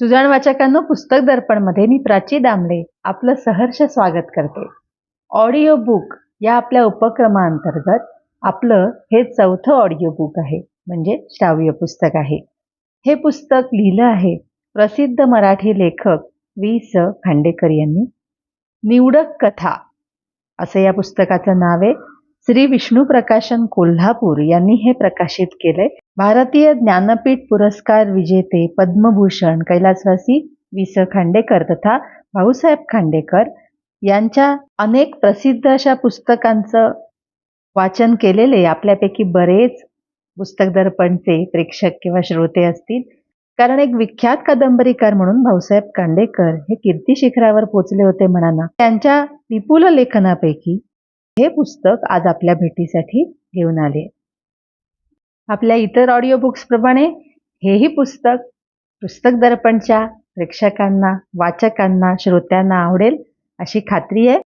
सुजाण वाचकांनो पुस्तक दर्पणमध्ये मी प्राची दामले आपलं सहर्ष स्वागत करते. ऑडिओ बुक या आपल्या उपक्रमाअंतर्गत आपलं हे चौथं ऑडिओ बुक आहे म्हणजे श्राव्य पुस्तक आहे. हे पुस्तक लिहिलं आहे प्रसिद्ध मराठी लेखक वी स खांडेकर यांनी. निवडक कथा असं या पुस्तकाचं नाव आहे. श्री विष्णू प्रकाशन कोल्हापूर यांनी हे प्रकाशित केलंय. भारतीय ज्ञानपीठ पुरस्कार विजेते पद्मभूषण कैलासवासी वि स खांडेकर तथा भाऊसाहेब खांडेकर यांच्या अनेक प्रसिद्ध अशा पुस्तकांचं वाचन केलेले आपल्यापैकी बरेच पुस्तक दर्पणचे प्रेक्षक किंवा श्रोते असतील. कारण एक विख्यात कादंबरीकार म्हणून भाऊसाहेब खांडेकर हे कीर्ती शिखरावर पोचले होते म्हणाना. त्यांच्या विपुल लेखनापैकी हे पुस्तक आज आपल्या भेटीसाठी घेऊन आले. आपल्या इतर ऑडिओ बुक्स प्रमाणे हेही पुस्तक पुस्तक दर्पणच्या प्रेक्षकांना वाचकांना श्रोत्यांना आवडेल अशी खात्री आहे.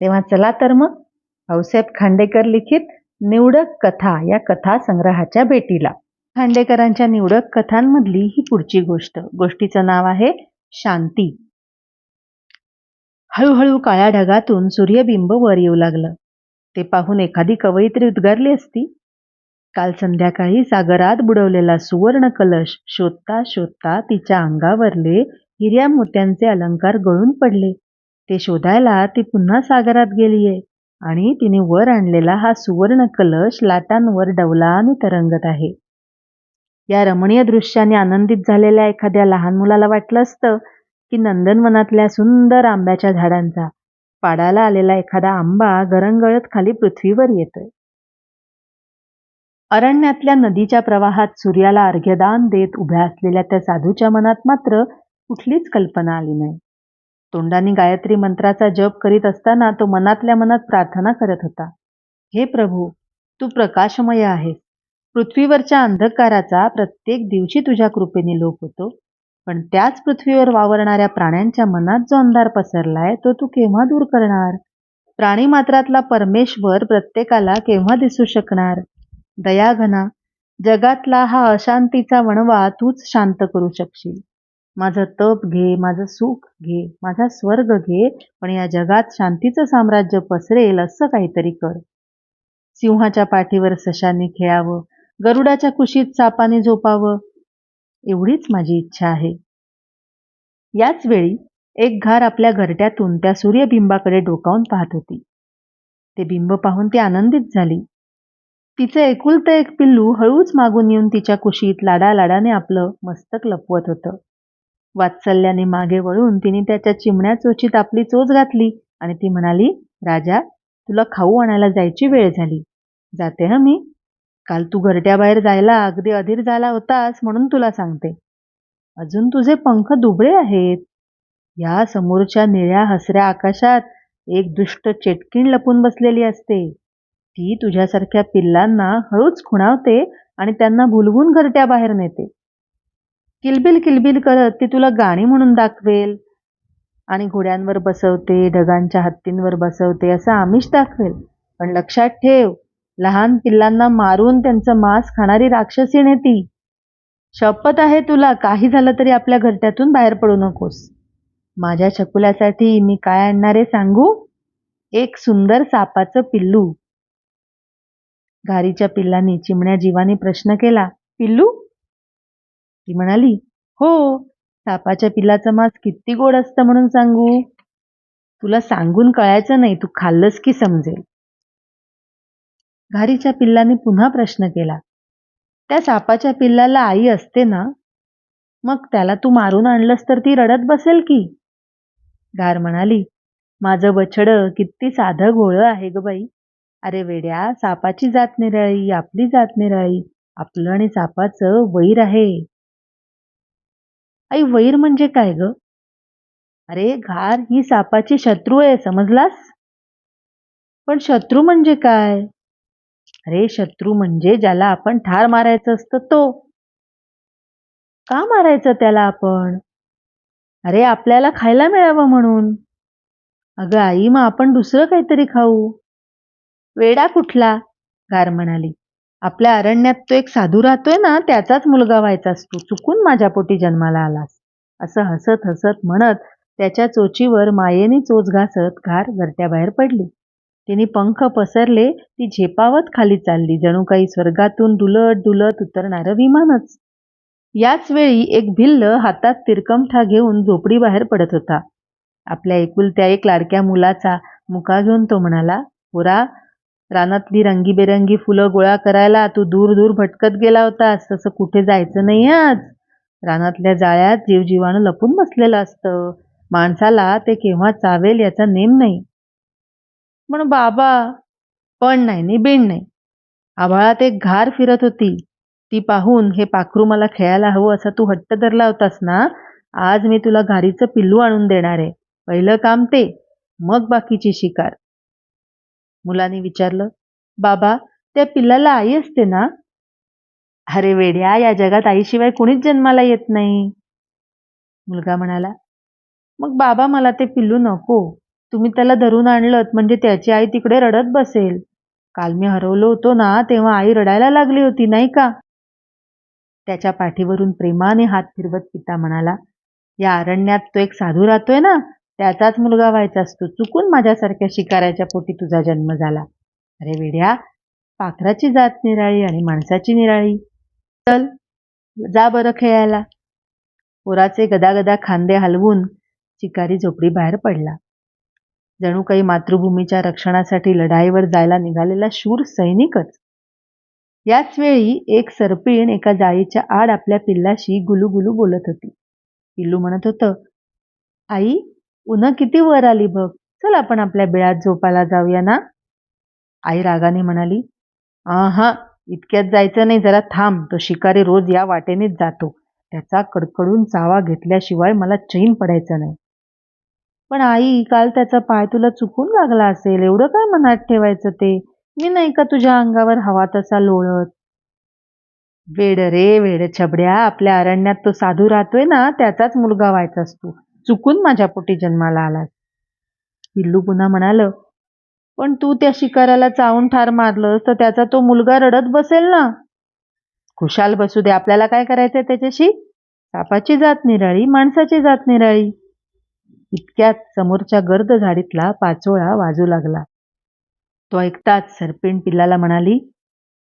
तेव्हा चला तर मग भाऊसाहेब खांडेकर लिखित निवडक कथा या कथा संग्रहाच्या भेटीला. खांडेकरांच्या निवडक कथांमधली ही पुढची गोष्ट. गोष्टीचं नाव आहे शांती. हळूहळू काळ्या ढगातून सूर्यबिंब वर येऊ लागलं. ते पाहून एखादी कवयित्री उद्गारली असती. काल संध्याकाळी सागरात बुडवलेला सुवर्ण कलश शोधता शोधता तिच्या अंगावरले हिऱ्या मोत्यांचे अलंकार गळून पडले. ते शोधायला ती पुन्हा सागरात गेलीये आणि तिने वर आणलेला हा सुवर्ण कलश लाटांवर डौलाने तरंगत आहे. या रमणीय दृश्याने आनंदित झालेल्या एखाद्या लहान मुलाला वाटलं असतं की नंदनवनातल्या सुंदर आंब्याच्या झाडांचा पाडाला आलेला एखादा आंबा गरंगळत खाली पृथ्वीवर येतोय. अरण्यातल्या नदीच्या प्रवाहात सूर्याला अर्घ्यदान देत उभ्या असलेल्या त्या साधूच्या मनात मात्र कुठलीच कल्पना आली नाही. तोंडाने गायत्री मंत्राचा जप करीत असताना तो मनातल्या मनात प्रार्थना करत होता. हे प्रभू तू प्रकाशमय आहेस. पृथ्वीवरच्या अंधकाराचा प्रत्येक दिवशी तुझ्या कृपेने लोप होतो. पण त्याच पृथ्वीवर वावरणाऱ्या प्राण्यांच्या मनात जो अंधार पसरलाय तो तू केव्हा दूर करणार? प्राणी मात्रातला परमेश्वर प्रत्येकाला केव्हा दिसू शकणार? दयाघना जगातला हा अशांतीचा वणवा तूच शांत करू शकशील. माझं तप घे माझं सुख घे माझा स्वर्ग घे पण या जगात शांतीचं साम्राज्य पसरेल असं काहीतरी कर. सिंहाच्या पाठीवर सशाने खेळावं गरुडाच्या कुशीत सापाने झोपावं एवढीच माझी इच्छा आहे. याच वेळी एक घार आपल्या घरट्यातून त्या सूर्यबिंबाकडे डोकावून पाहत होती. ते बिंब पाहून ती आनंदित झाली. तिचं एकुलतं एक पिल्लू हळूच मागून येऊन तिच्या कुशीत लाडा लाडाने आपलं मस्तक लपवत होतं. वात्सल्याने मागे वळून तिने त्याच्या चिमण्या चोचीत आपली चोच घातली आणि ती म्हणाली राजा तुला खाऊ आणायला जायची वेळ झाली. जाते हं मी. काल तू घरट्याबाहेर जायला अगदी अधीर झाला होतास म्हणून तुला सांगते. अजून तुझे पंख दुबळे आहेत. या समोरच्या निळ्या हसऱ्या आकाशात एक दुष्ट चेटकीण लपून बसलेली असते. ती तुझ्यासारख्या पिल्लांना हळूच खुणावते आणि त्यांना भुलवून घरट्याबाहेर नेते. किलबिल किलबिल करत ती तुला गाणी म्हणून दाखवेल आणि घोड्यांवर बसवते ढगांच्या हत्तींवर बसवते असं आमिष दाखवेल. पण लक्षात ठेव लहान पिल्लांना मारून त्यांचं मांस खाणारी राक्षसीण ती. शपथ आहे तुला काही झालं तरी आपल्या घरट्यातून बाहेर पडू नकोस. माझ्या छकुल्यासाठी मी काय आणणारे सांगू? एक सुंदर सापाचं पिल्लू. घारीच्या पिल्लांनी चिमण्या जीवाने प्रश्न केला पिल्लू? ती म्हणाली हो सापाच्या पिल्लाचं मांस किती गोड असतं म्हणून सांगू. तुला सांगून कळायचं नाही तू खाल्लंस की समजेल. घारीच्या पिल्लाने पुन्हा प्रश्न केला. त्या सापाच्या पिल्लाला आई असते ना? मग त्याला तू मारून आणलंस तर ती रडत बसेल की? घार म्हणाली माझं बछड किती साधं गोळं आहे ग बाई. अरे वेड्या सापाची जात निराळी आपली जात निराळी. आपलं आणि सापाचं वैर आहे. आई वैर म्हणजे काय ग? अरे घार ही सापाची शत्रू आहे समजलास? पण शत्रू म्हणजे काय? अरे शत्रू म्हणजे ज्याला आपण ठार मारायचं असतं तो. का मारायचं त्याला आपण? अरे आपल्याला खायला मिळावं म्हणून. अगं आई मग आपण दुसरं काहीतरी खाऊ. वेडा कुठला? गार म्हणाली. आपल्या अरण्यात तो एक साधू राहतोय ना त्याचाच मुलगा व्हायचास तू चुकून माझ्या पोटी जन्माला आलास. असं हसत हसत म्हणत त्याच्या चोचीवर मायेने चोच घासत घार घरट्याबाहेर पडली. तिने पंख पसरले ती झेपावत खाली चालली. जणू काही स्वर्गातून डुलत डुलत उतरणारं विमानच. याच वेळी एक भिल्ल हातात तिरकमठा घेऊन झोपडी बाहेर पडत होता. आपल्या एकुलत्या एक लाडक्या मुलाचा मुका घेऊन तो म्हणाला पुरा रानातली रंगीबेरंगी फुलं गोळा करायला तू दूर दूर भटकत गेला होतास. तसं कुठे जायचं नाही आज? रानातल्या जाळ्यात जीवजीवाणू लपून बसलेलं असतं. माणसाला ते केव्हा चावेल याचा नेम नाही. पण बाबा पण नाही नि बिण नाही. आभाळात एक घार फिरत होती. ती पाहून हे पाखरू मला खेळायला हवं असा तू हट्ट धरला होतास ना? आज मी तुला घारीचं पिल्लू आणून देणार आहे. पहिलं काम ते मग बाकीची शिकार. मुलाने विचारलं बाबा त्या पिल्लाला आई असते ना? अरे वेड्या या जगात आईशिवाय कुणीच जन्माला येत नाही. मुलगा म्हणाला मग बाबा मला ते पिल्लू नको. तुम्ही त्याला धरून आणलं म्हणजे त्याची आई तिकडे रडत बसेल. काल मी हरवलो होतो ना तेव्हा आई रडायला लागली होती नाही का? त्याच्या पाठीवरून प्रेमाने हात फिरवत पिता म्हणाला या अरण्यात तो एक साधू राहतोय ना त्याचाच मुलगा व्हायचा असतो. चुकून माझ्यासारख्या शिकाऱ्याच्या पोटी तुझा जन्म झाला. अरे वेड्या पाखराची जात निराळी आणि माणसाची निराळी. चल जा बरं खेळायला. पोराचे गदागदा खांदे हलवून शिकारी झोपडी बाहेर पडला. जणू काही मातृभूमीच्या रक्षणासाठी लढाईवर जायला निघालेला शूर सैनिकच. याच वेळी एक सरपिण एका जाळीच्या आड आपल्या पिल्लाशी गुलुगुलू बोलत होती. पिल्लू म्हणत होतं आई उन्हा किती वर आली बघ. चल आपण आपल्या बिळात झोपायला जाऊया ना. आई रागाने म्हणाली हा इतक्यात जायचं नाही जरा थांब. तो शिकारी रोज या वाटेनेच जातो. त्याचा कडकडून चावा घेतल्याशिवाय मला चैन पडायचं नाही. पण आई काल त्याचा पाय तुला चुकून लागला असेल. एवढं काय मनात ठेवायचं ते? मी नाही का तुझ्या अंगावर हवा तसा लोळत? वेड रे वेड छबड्या. आपल्या अरण्यात तो साधू राहतोय ना त्याचाच मुलगा व्हायचास तू चुकून माझ्या पोटी जन्माला आलास. पिल्लू पुन्हा म्हणाल पण तू त्या शिकाराला चावून ठार मारलंस तर त्याचा तो मुलगा रडत बसेल ना? खुशाल बसू दे. आपल्याला काय करायचंय त्याच्याशी? सापाची जात निराळी माणसाची जात निराळी. इतक्यात समोरच्या गर्द झाडीतला पाचोळा वाजू लागला. तो ऐकताच सरपेण पिल्लाला म्हणाली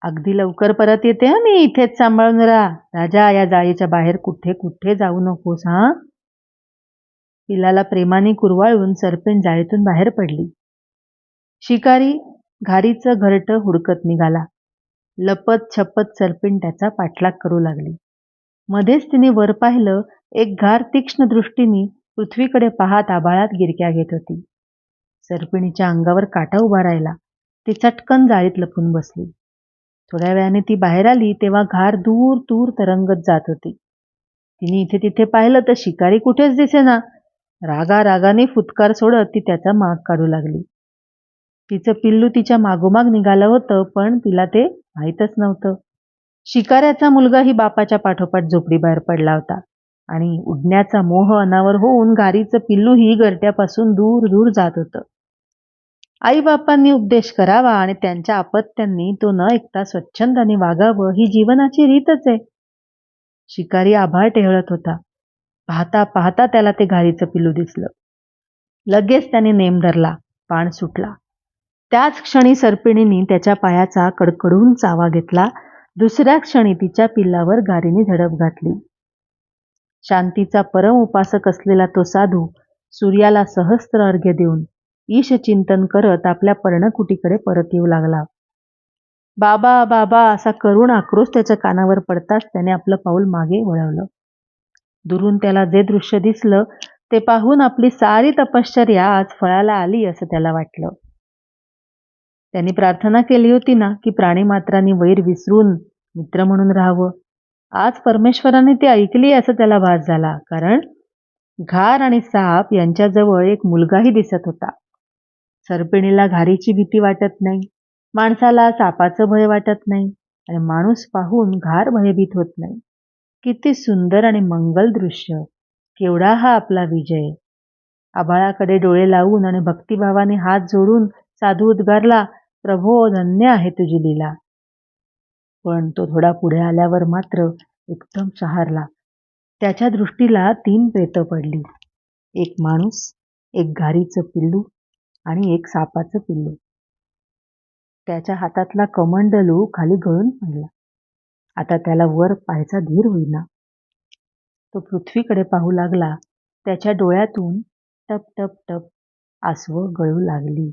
अगदी लवकर परत येते हा मी इथेच सांभाळून राहा. राजा या जाळीच्या बाहेर कुठे कुठे जाऊ नकोस हा? पिल्लाला प्रेमाने कुरवाळून सरपेण जाळीतून बाहेर पडली. शिकारी घारीचं घरट हुडकत निघाला. लपत छपत सरपेण त्याचा पाठलाग करू लागली. मध्येच तिने वर पाहिलं एक घार तीक्ष्ण दृष्टीने पृथ्वीकडे पाहत आभाळात गिरक्या घेत होती. सरपिणीच्या अंगावर काटा उभा राहिला. ती चटकन जाळीत लपून बसली. थोड्या वेळाने ती बाहेर आली तेव्हा घार दूर दूर तरंगत जात होती. तिने इथे तिथे पाहिलं तर शिकारी कुठेच दिसेना. रागा रागाने फुतकार सोडत ती त्याचा माग काढू लागली. तिचं पिल्लू तिच्या मागोमाग निघालं होतं पण तिला ते माहीतच नव्हतं. शिकाऱ्याचा मुलगा ही बापाच्या पाठोपाठ झोपडी बाहेर पडला होता. आणि उडण्याचा मोह अनावर होऊन गारीचं पिल्लूही घरट्यापासून दूर दूर जात होतं. आईबापांनी उपदेश करावा आणि त्यांच्या आपत्त्यांनी तो न ऐकता स्वच्छंदाने वागावं ही जीवनाची रीतच आहे. शिकारी आभाळ टेहळत होता. पाहता पाहता त्याला ते घारीचं पिल्लू दिसलं. लगेच त्याने नेम धरला पाण सुटला. त्याच क्षणी सर्पिणीने त्याच्या पायाचा कडकडून चावा घेतला. दुसऱ्या क्षणी तिच्या पिल्लावर गारीने झडप घातली. शांतीचा परम उपासक असलेला तो साधू सूर्याला सहस्त्र अर्घ्य देऊन ईश चिंतन करत आपल्या पर्णकुटीकडे परत येऊ लागला. बाबा बाबा असा करुण आक्रोश त्याच्या कानावर पडताच त्याने आपलं पाऊल मागे वळवलं. दुरून त्याला जे दृश्य दिसलं ते पाहून आपली सारी तपश्चर्या आज फळाला आली असं त्याला वाटलं. त्यांनी प्रार्थना केली होती ना की प्राणीमात्रांनी वैर विसरून मित्र म्हणून राहावं. आज परमेश्वराने ती ऐकली असं त्याला भास झाला. कारण घार आणि साप यांच्याजवळ एक मुलगाही दिसत होता. सरपिणीला घारीची भीती वाटत नाही. माणसाला सापाचं भय वाटत नाही. आणि माणूस पाहून घार भयभीत होत नाही. किती सुंदर आणि मंगल दृश्य. केवढा हा आपला विजय. आभाळाकडे डोळे लावून आणि भक्तिभावाने हात जोडून साधू उद्गारला प्रभो धन्य आहे तुझी लीला. पण तो थोडा पुढे आल्यावर मात्र एकदम शहारला. त्याच्या दृष्टीला तीन प्रेतं पडली. एक माणूस एक घारीचं पिल्लू आणि एक सापाचं पिल्लू. त्याच्या हातातला कमंडलू खाली गळून पडला. आता त्याला वर पाहायचा धीर होईना. तो पृथ्वीकडे पाहू लागला. त्याच्या डोळ्यातून टप टप टप आसवं गळू लागली.